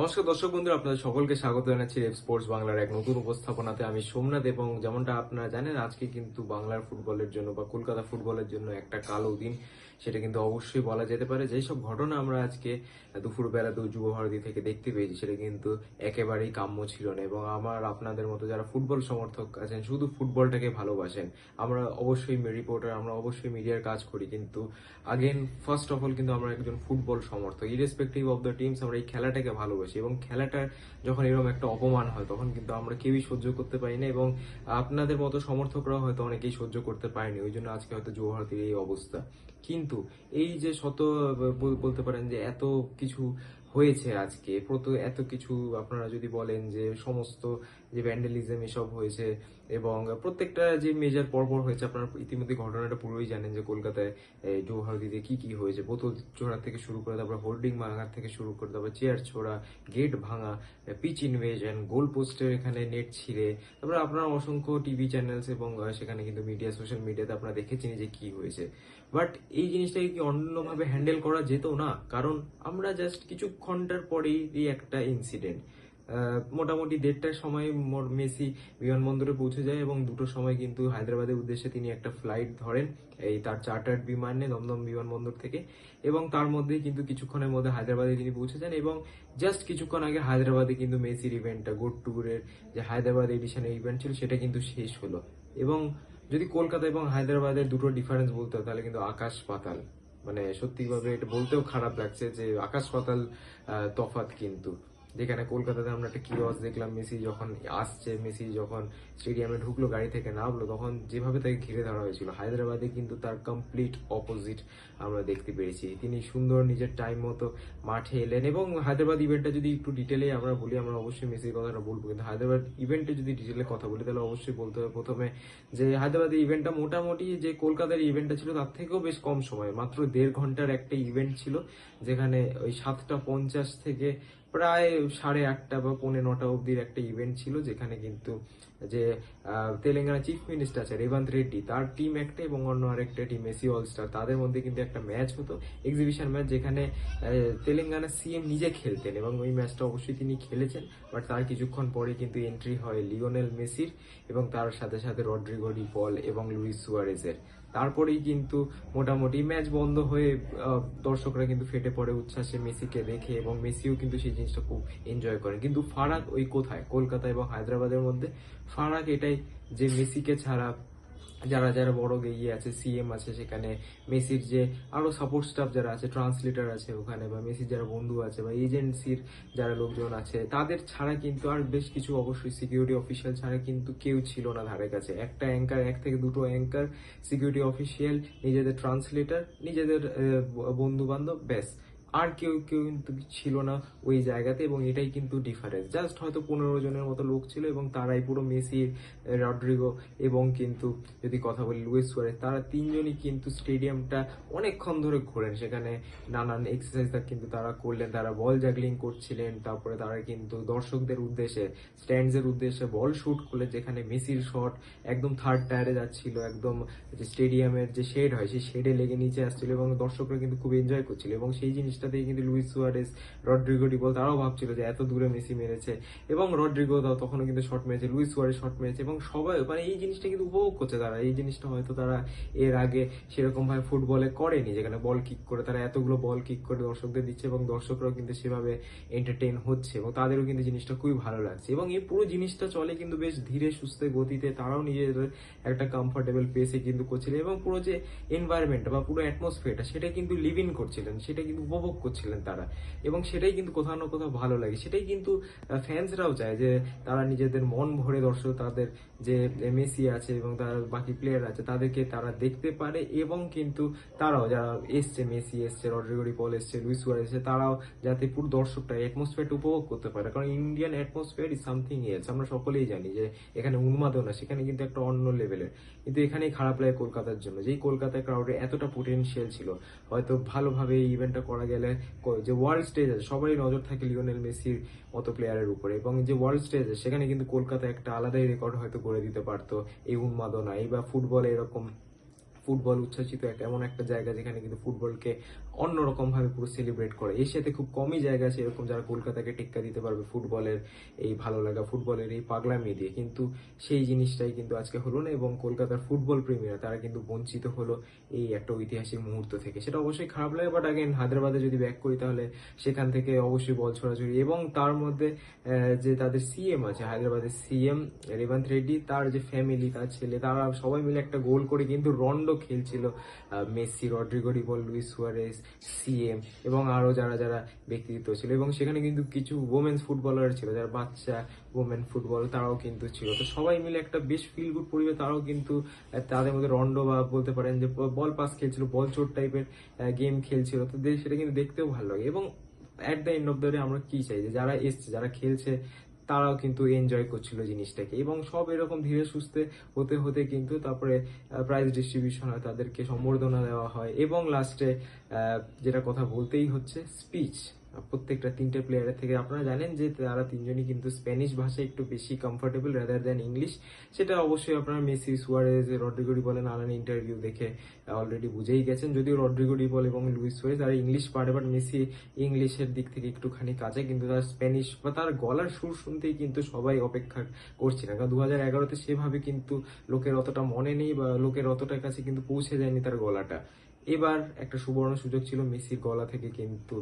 নমস্কার দর্শক বন্ধুরা, আপনাদের সকলকে স্বাগত জানাচ্ছি স্পোর্টস বাংলার এক নতুন উপস্থাপনাতে। আমি সোমনাথ এবং যেমনটা আপনারা জানেন, আজকে কিন্তু বাংলার ফুটবলের জন্য বা কলকাতা ফুটবলের জন্য একটা কালো দিন। সেটা কিন্তু অবশ্যই বলা যেতে পারে। যেই সব ঘটনা আমরা আজকে দুপুর বেলাতেও যুব ভারতী থেকে দেখতে পেয়েছি, সেটা কিন্তু একেবারেই কাম্য ছিল না। এবং আমার আপনাদের মতো যারা ফুটবল সমর্থক আছেন, শুধু ফুটবলটাকে ভালোবাসেন, আমরা অবশ্যই রিপোর্টার আমরা অবশ্যই মিডিয়ার কাজ করি। কিন্তু আগেন ফার্স্ট অফ অল কিন্তু আমরা একজন ফুটবল সমর্থক। ইরেসপেক্টিভ অফ দ্য টিমস আমরা এই খেলাটাকে ভালোবাসি। এবং খেলাটার যখন এরকম একটা অপমান হয়, তখন কিন্তু আমরা কেউই সহ্য করতে পারি না। এবং আপনাদের মতো সমর্থকরাও হয়তো অনেকেই সহ্য করতে পারেনি। ওই জন্য আজকে হয়তো যুব ভারতীর এই অবস্থা। কিন্তু এই যে শত বলতে পারেন যে এত কিছু হয়েছে আজকে। এত কিছু আপনারা যদি বলেন যে সমস্ত যে ভ্যান্ডালিজম এসব হয়েছে এবং প্রত্যেকটা যে মেজার পরপর হয়েছে, আপনারা ইতিমধ্যে ঘটনাটা পুরোই জানেন যে কলকাতায় ভারতীতে কি কি হয়েছে। বোতল ছোড়া থেকে শুরু করে তারপর হোল্ডিং ভাঙার থেকে শুরু করে তারপর চেয়ার ছোড়া গেট ভাঙা পিচ ইনভেশন গোল পোস্টের এখানে নেট ছিঁড়ে। তারপরে আপনারা অসংখ্য টিভি চ্যানেলস এবং সেখানে কিন্তু মিডিয়া সোশ্যাল মিডিয়াতে আপনারা দেখেছেন যে কি হয়েছে। বাট এই জিনিসটাকে কি অন্যভাবে হ্যান্ডেল করা যেত না? কারণ আমরা জাস্ট কিছু ঘণ্টার পরেই একটা ইনসিডেন্ট মোটামুটি দেড়টার সময় মেসি বিমানবন্দরে পৌঁছে যায় এবং দুটোর সময় কিন্তু হায়দ্রাবাদের উদ্দেশ্যে তিনি একটা ফ্লাইট ধরেন এই তার চার্টার্ড বিমানে দমদম বিমানবন্দর থেকে এবং তার মধ্যে কিন্তু কিছুক্ষণের মধ্যে হায়দ্রাবাদে তিনি পৌঁছে যান এবং জাস্ট কিছুক্ষণ আগে হায়দ্রাবাদে কিন্তু মেসির ইভেন্টটা গোড ট্যুরের যে হায়দ্রাবাদ এডিশনের ইভেন্ট ছিল সেটা কিন্তু শেষ হলো। এবং যদি কলকাতা এবং হায়দ্রাবাদের দুটো ডিফারেন্স বলতে হয়, তাহলে কিন্তু আকাশ পাতাল। মানে সত্যিভাবে এটা বলতেও খারাপ লাগছে যে আকাশ পাতাল তফাত কিন্তু। যেখানে কলকাতাতে আমরা একটা কিওস দেখলাম, মেসি যখন আসছে, মেসি যখন স্টেডিয়ামে ঢুকলো, গাড়ি থেকে নামলো, তখন যেভাবে তাকে ঘিরে ধরা হয়েছিল, হায়দ্রাবাদে কিন্তু তার কমপ্লিট অপোজিট আমরা দেখতে পেরেছি তিনি সুন্দর নিজের টাইম মতো মাঠে এলেন এবং হায়দ্রাবাদ ইভেন্টটা যদি একটু ডিটেলে আমরা বলি, আমরা অবশ্যই মেসির কথাটা বলব। কিন্তু হায়দ্রাবাদ ইভেন্টে যদি ডিটেলে কথা বলি, তাহলে অবশ্যই বলতে হবে প্রথমে যে হায়দ্রাবাদের ইভেন্টটা মোটামুটি যে কলকাতার ইভেন্টটা ছিল, তার থেকেও বেশ কম সময়। মাত্র দেড় ঘণ্টার একটা ইভেন্ট ছিল, যেখানে ওই সাতটা পঞ্চাশ থেকে প্রায় সাড়ে আটটা বা পৌনে নটা অবধির একটা ইভেন্ট ছিল যেখানে কিন্তু যে তেলেঙ্গানা চিফ মিনিস্টার আছে রেবন্ত রেড্ডি, তার টিম একটা এবং অন্য আরেকটা টিম এসি অলস্টার তাদের মধ্যে কিন্তু একটা ম্যাচ হতো এক্সিবিশন ম্যাচ যেখানে তেলেঙ্গানা সিএম নিজে খেলতেন এবং ওই ম্যাচটা অবশ্যই তিনি খেলেছেন বাট তার কিছুক্ষণ পরে কিন্তু এন্ট্রি হয় লিওনেল মেসির এবং তার সাথে সাথে রড্রিগো ডি পল এবং লুইস সুয়ারেজের। তারপরেই কিন্তু মোটামুটি ম্যাচ বন্ধ হয়ে দর্শকরা কিন্তু ফেটে পড়ে উচ্ছ্বাসে মেসিকে দেখে এবং মেসিও কিন্তু সেই জিনিসটা খুব এনজয় করেন কিন্তু ফারাক ওই কোথায়? কলকাতা এবং হায়দ্রাবাদের মধ্যে? ফারাক এটাই যে মেসিকে ছাড়া যারা যারা বড় ইয়ে আছে সিএম আছে সেখানে, মেসির যে আরও সাপোর্ট স্টাফ যারা আছে ট্রান্সলেটার আছে ওখানে বা মেসির যারা বন্ধু আছে বা এজেন্সির যারা লোকজন আছে, তাদের ছাড়া কিন্তু আর বেশ কিছু অবশ্যই সিকিউরিটি অফিসিয়াল ছাড়া কিন্তু কেউ ছিল না ধারে কাছে। একটা অ্যাঙ্কার এক থেকে দুটো অ্যাঙ্কার সিকিউরিটি অফিসিয়াল নিজেদের ট্রান্সলেটার নিজেদের বন্ধু বান্ধব ব্যাস। আর কেউ কেউ কিন্তু ছিল না ওই জায়গাতে এবং এটাই কিন্তু ডিফারেন্স জাস্ট হয়তো পনেরো জনের মতো লোক ছিল এবং তারাই পুরো মেসি, রড্রিগো এবং কিন্তু যদি কথা বলি লুইস সুয়ারেজ, তারা তিনজনই কিন্তু স্টেডিয়ামটা অনেকক্ষণ ধরে ঘোরেন। সেখানে নানান এক্সারসাইজ কিন্তু তারা করলেন। তারা বল জাগলিং করছিলেন। তারপরে তারা কিন্তু দর্শকদের উদ্দেশ্যে স্ট্যান্ডসের উদ্দেশ্যে বল শুট করলেন, যেখানে মেসির শট একদম থার্ড টায়ারে যাচ্ছিল, একদম যে স্টেডিয়ামের যে শেড হয়, সেই শেডে লেগে নিচে আসছিল এবং দর্শকরা কিন্তু খুব এনজয় করছিল এবং সেই জিনিসটাতেই কিন্তু লুইস সুয়ারেস রড্রিগো ডিবল তারাও ভাবছিল যে এত দূরে মেসি মেরেছে। এবং রড্রিগো তাও তখনও কিন্তু শট মেরেছে, লুইস সুয়ারেস শট মেরেছে এবং সবাই মানে এই জিনিসটা কিন্তু উপভোগ করছে তারা। এই জিনিসটা হয়তো তারা এর আগে সেরকম ভাবে ফুটবলে করেনি, যেখানে বল কিক করে তারা এতগুলো বল কিক করে দর্শকদের দিচ্ছে এবং দর্শকরাও কিন্তু সেভাবে এন্টারটেইন হচ্ছে এবং তাদেরও কিন্তু জিনিসটা খুবই ভালো লাগছে। এবং এই পুরো জিনিসটা চলে কিন্তু বেশ ধীরে সুস্থে গতিতে তারাও নিজেদের একটা কমফোর্টেবল পেসে কিন্তু করছিলেন এবং পুরো যে এনভায়রনমেন্ট বা পুরো অ্যাটমসফিয়ারটা সেটা কিন্তু লিভ ইন করছিলেন, সেটা কিন্তু উপভোগ করছিলেন তারা। এবং সেটাই কিন্তু কোথাও না কোথাও ভালো লাগে। সেটাই কিন্তু ফ্যান্সরাও চায় যে, তারা নিজেদের মন ভরে দর্শক, তাদের যে মেসি আছে এবং তার বাকি প্লেয়ার আছে, তাদেরকে তারা দেখতে পারে এবং কিন্তু তারাও যারা এসছে, মেসি এসছে, রড্রিগো পল এসছে, লুইস সুয়ার এসছে, তারাও যাতে পুরো দর্শকটা অ্যাটমসফিয়ারটা উপভোগ করতে পারে। কারণ Indian atmosphere is something else আমরা সকলেই জানি যে, এখানে উন্মাদনা, সেখানে কিন্তু একটা অন্য লেভেলের কিন্তু এখানেই খারাপ লাগে কলকাতার জন্য। যেই কলকাতায় ক্রাউডে এতটা পোটেনশিয়াল ছিল। হয়তো ভালোভাবে এই ইভেন্টটা করা গেলে ক- যে ওয়ার্ল্ড স্টেজ আছে, সবারই নজর থাকে লিওনেল মেসির মতো প্লেয়ারের উপরে। এবং যে ওয়ার্ল্ড স্টেজ আছে, সেখানে কিন্তু কলকাতা একটা আলাদাই রেকর্ড হয়তো করে দিতে পারতো এই উন্মাদনা এই বা ফুটবলে এরকম, ফুটবল উচ্ছ্বাসিত এমন একটা জায়গা যেখানে কিন্তু ফুটবলকে অন্যরকম ভাবে পুরো সেলিব্রেট করে। এশিয়াতে খুব কমই জায়গা আছে এরকম যারা কলকাতাকে টেক্কা দিতে পারবে ফুটবলের এই ভালো লাগা, ফুটবলের এই পাগলামি দিয়ে। কিন্তু সেই জিনিসটাই কিন্তু আজকে হলো না এবং কলকাতার ফুটবল প্রেমীরা, তারা কিন্তু বঞ্চিত হলো এই একটা ঐতিহাসিক মুহূর্ত থেকে। সেটা অবশ্যই খারাপ লাগে বাট আগেন হায়দ্রাবাদে যদি ব্যাক করি তাহলে সেখান থেকে অবশ্যই বল ছড়াছড়ি। এবং তার মধ্যে যে তাদের সিএম আছে, হায়দ্রাবাদের সিএম রেবন্ত রেড্ডি, তার যে ফ্যামিলি তার ছেলে, তারা সবাই মিলে একটা গোল করে কিন্তু রন্ডো খেলছিল মেসি, রড্রিগো ডিবল লুইস সুয়ারেস সিএম এবং আরও যারা যারা ব্যক্তিত্ব ছিল এবং সেখানে কিন্তু কিছু ওমেন্স ফুটবলার ছিল, যারা বাচ্চা ওমেন ফুটবল তারাও কিন্তু ছিল। তো সবাই মিলে একটা বেশ ফিল গুড পরিবেশ, তারাও কিন্তু তাদের মধ্যে রন্ডো বা বলতে পারেন যে বল পাস খেলছিল বল চোট টাইপের গেম খেলছিল। তো সেটা কিন্তু দেখতেও ভালো লাগে। এবং at the end of the day আমরা কি চাই? যে যারা এসছে, যারা খেলছে তারাও কিন্তু এনজয় করছিল জিনিসটাকে এবং সব এরকম ধীরে সুস্থে হতে হতে কিন্তু তারপরে প্রাইজ ডিস্ট্রিবিউশন হয়, তাদেরকে সম্বর্ধনা দেওয়া হয় এবং লাস্টে যেটা কথা বলতেই হচ্ছে স্পিচ প্রত্যেকটা তিনটে প্লেয়ারের থেকে আপনারা জানেন যে তারা তিনজনই কিন্তু স্প্যানিশ ভাষায় একটু বেশি কমফোর্টেবল রাদার দ্যান ইংলিশ সেটা অবশ্যই আপনারা মেসি, সুয়ারেজ রড্রিগোডি বলে নানান ইন্টারভিউ দেখে অলরেডি বুঝেই গেছেন। যদিও রড্রিগোডি বল এবং লুইস সুয়ারেজ তারা ইংলিশ পারে বাট মেসি ইংলিশের দিক থেকে একটুখানি কাছে, কিন্তু তার স্প্যানিশ বা তার গলার সুর শুনতেই কিন্তু সবাই অপেক্ষা করছে না। কারণ দু হাজার এগারোতে সেভাবে কিন্তু লোকের অতটা মনে নেই বা লোকের অতটা কাছে কিন্তু পৌঁছে যায়নি তার গলাটা। এবার একটা সুবর্ণ সুযোগ ছিল মেসির গলা থেকে কিন্তু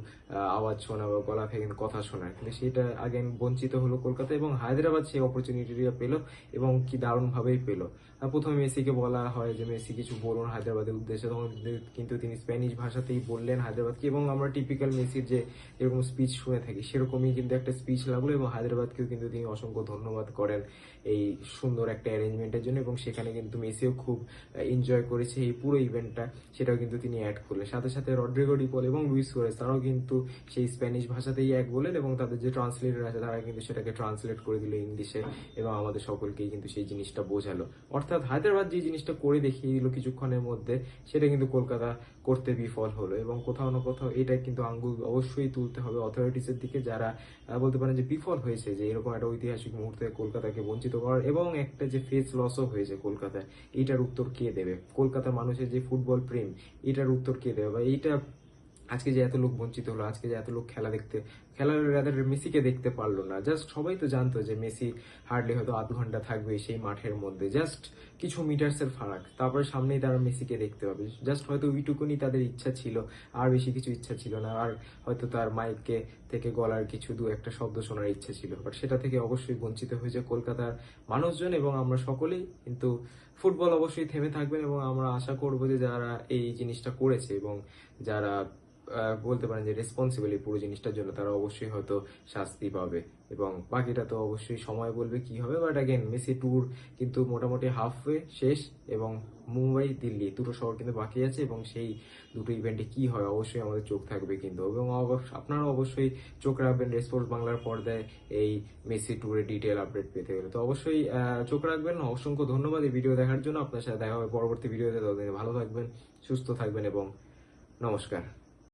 আওয়াজ শোনা বা গলা থেকে কথা শোনা। কিন্তু সেটা আগে বঞ্চিত হলো কলকাতা এবং হায়দ্রাবাদ সেই অপরচুনিটিটা পেল এবং কি দারুণভাবেই পেল। প্রথমে মেসিকে বলা হয় যে মেসি কিছু বলুন হায়দ্রাবাদের উদ্দেশ্যে। তখন কিন্তু তিনি স্প্যানিশ ভাষাতেই বললেন হায়দ্রাবাদকে। এবং আমরা টিপিক্যাল মেসির যে এরকম স্পিচ শুনে থাকি, সেরকমই কিন্তু একটা স্পিচ লাগল এবং হায়দ্রাবাদকেও কিন্তু তিনি অসংখ্য ধন্যবাদ করেন এই সুন্দর একটা অ্যারেঞ্জমেন্টের জন্য। এবং সেখানে কিন্তু মেসিও খুব এনজয় করেছে এই পুরো ইভেন্টটা সেটাও কিন্তু তিনি অ্যাড করলেন। সাথে সাথে রড্রিগো ডিপল এবং লুইস সুয়ারেজ, তারাও কিন্তু সেই স্প্যানিশ ভাষাতেই এক বলেন এবং তাদের যে ট্রান্সলেটর আছে, তারা কিন্তু সেটাকে ট্রান্সলেট করে দিল ইংলিশে এবং আমাদের সকলকেই কিন্তু সেই জিনিসটা বোঝালো। অর্থাৎ হায়দ্রাবাদ যে জিনিসটা করে দেখিয়ে দিল কিছুক্ষণের মধ্যে, সেটা কিন্তু কলকাতা করতে বিফল হলো এবং কোথাও না কোথাও এটা কিন্তু আঙ্গুল অবশ্যই তুলতে হবে অথরিটিসের দিকে যারা বলতে পারেন যে বিফল হয়েছে যে এরকম একটা ঐতিহাসিক মুহূর্তে কলকাতাকে বঞ্চিত করার এবং একটা যে ফেস লসও হয়েছে কলকাতায়, এটার উত্তর কে দেবে? কলকাতার মানুষের যে ফুটবল প্রেম, এটার উত্তর কে দেবে? বা এইটা আজকে যে এত লোক বঞ্চিত হলো, আজকে যে এত লোক খেলা দেখতে, খেলার রাদার মেসিকে দেখতে পারল না। জাস্ট সবাই তো জানতো যে মেসি হার্ডলি হয়তো আধ ঘণ্টা থাকবে সেই মাঠের মধ্যে। জাস্ট কিছু মিটার্সের ফারাক, তারপরে সামনেই তারা মেসিকে দেখতে পাবে। জাস্ট হয়তো ওইটুকুনি তাদের ইচ্ছা ছিল, আর বেশি কিছু ইচ্ছা ছিল না, আর হয়তো তার মাইককে থেকে গলার কিছু দু একটা শব্দ শোনার ইচ্ছা ছিল। বাট সেটা থেকে অবশ্যই বঞ্চিত হয়েছে কলকাতার মানুষজন এবং আমরা সকলেই। কিন্তু ফুটবল অবশ্যই থেমে থাকবেন এবং আমরা আশা করব যে যারা এই জিনিসটা করেছে এবং যারা বলতে পারেন যে রেসপন্সিবল পুরো জিনিসটার জন্য তারা অবশ্যই হয়তো শাস্তি পাবে। এবং বাকিটা তো অবশ্যই সময় বলবে কি হবে বাট অ্যাগেন মেসি ট্যুর কিন্তু মোটামুটি হাফ ওয়ে শেষ এবং মুম্বাই, দিল্লি দুটো শহর কিন্তু বাকি আছে এবং সেই দুটো ইভেন্টে কি হয় অবশ্যই আমাদের চোখ থাকবে কিন্তু। এবং আপনারা অবশ্যই চোখ রাখবেন রেসপন্স বাংলার পর্দায় এই মেসি ট্যুরের ডিটেল আপডেট পেতে গেলে তো অবশ্যই চোখ রাখবেন। অসংখ্য ধন্যবাদ এই ভিডিও দেখার জন্য। আপনার সাথে দেখা হবে পরবর্তী ভিডিওতে ততদিন ভালো থাকবেন, সুস্থ থাকবেন এবং নমস্কার।